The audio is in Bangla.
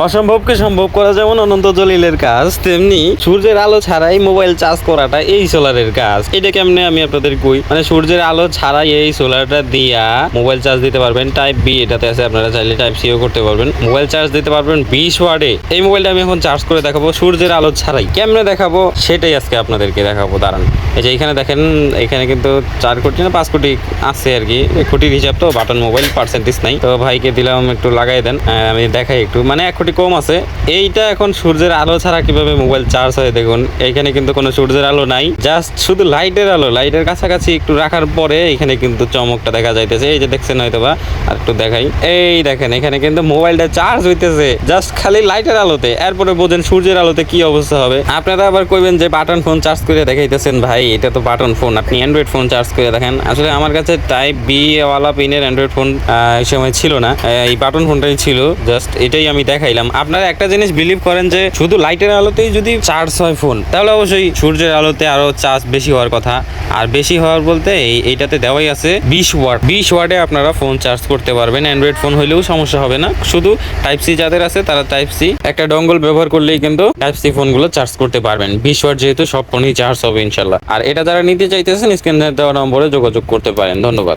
অসম্ভবকে সম্ভব করা যেমন অনন্ত জলিলের কাজ, তেমনি সূর্যের আলো ছাড়াই মোবাইল চার্জ করাটা এই সোলারের কাজ। এটা কেমনে আমি আপনাদের কই? মানে সূর্যের আলো ছাড়াই এই সোলারটা দিয়া মোবাইল চার্জ দিতে পারবেন টাইপ বি এটাতে আছে আপনারা চাইলে টাইপ সিও করতে পারবেন। মোবাইল চার্জ দিতে পারবেন বিশ ওয়ার্ডে এই মোবাইলটা আমি এখন চার্জ করে দেখাবো সূর্যের আলো ছাড়াই। কেমনে দেখাবো? সেটাই আজকে আপনাদেরকে দেখাবো, দাঁড়ান। এই যে এখানে দেখেন, এখানে কিন্তু চার কোটি না, পাঁচ কোটি আছে আর কি। কোটির হিসাব তো বাটন মোবাইল পার্সেন্টেজ নাই। তো ভাইকে দিলাম একটু লাগাই দেন আমি দেখাই একটু। মানে কোটি কম আছে। এইটা এখন সূর্যের আলো ছাড়া কীভাবে মোবাইল চার্জ হয় দেখুন। এখানে কিন্তু কোনো সূর্যের আলো নাই। জাস্ট শুধু লাইটের আলো। লাইটের কাছাকাছি একটু রাখার পরে এখানে কিন্তু চমকটা দেখা যাইতেছে। এই যে দেখছেন হয়তো বা আর একটু দেখাই। এই দেখেন, এখানে কিন্তু মোবাইলটা চার্জ হইতেছে। জাস্ট খালি লাইটের আলোতে। এরপরে বোঝেন সূর্যের আলোতে কি অবস্থা হবে। আপনারা আবার কইবেন যে বাটন ফোন চার্জ করে দেখাইতেছেন। ভাই, এটা তো বাটন ফোন আপনি অ্যান্ড্রয়েড ফোন চার্জ করে দেখেন। আসলে আমার কাছে টাইপ বি ওয়ালা পিনের অ্যান্ড্রয়েড ফোন এই সময় ছিল না। এই বাটন ফোনটাই ছিল। জাস্ট এটাই আমি দেখাইলাম আপনারা একটা জিনিস বিলিভ করেন যে, শুধু লাইটের আলোতেই যদি চার্জ হয় ফোন তাহলে অবশ্যই সূর্যের আলোতে আরও চার্জ বেশি হওয়ার কথা। আর বেশি হওয়ার বলতে এই, এইটাতে দেওয়াই আছে বিশ ওয়াট বিশ ওয়াটে আপনারা ফোন চার্জ করতে পারবেন। অ্যান্ড্রয়েড ফোন হলেও সমস্যা হবে না। শুধু টাইপ সি যাদের আছে, তারা টাইপ সি একটা ডঙ্গল ব্যবহার করলেই কিন্তু টাইপ সি ফোনগুলো চার্জ করতে পারবেন। বিশ ওয়াট যেহেতু সব ফোনই চার্জ হবে ইনশাল্লাহ। আর এটা যারা নিতে চাইতেছেন স্ক্রিনে দেওয়া নম্বরে যোগাযোগ করতে পারেন। ধন্যবাদ।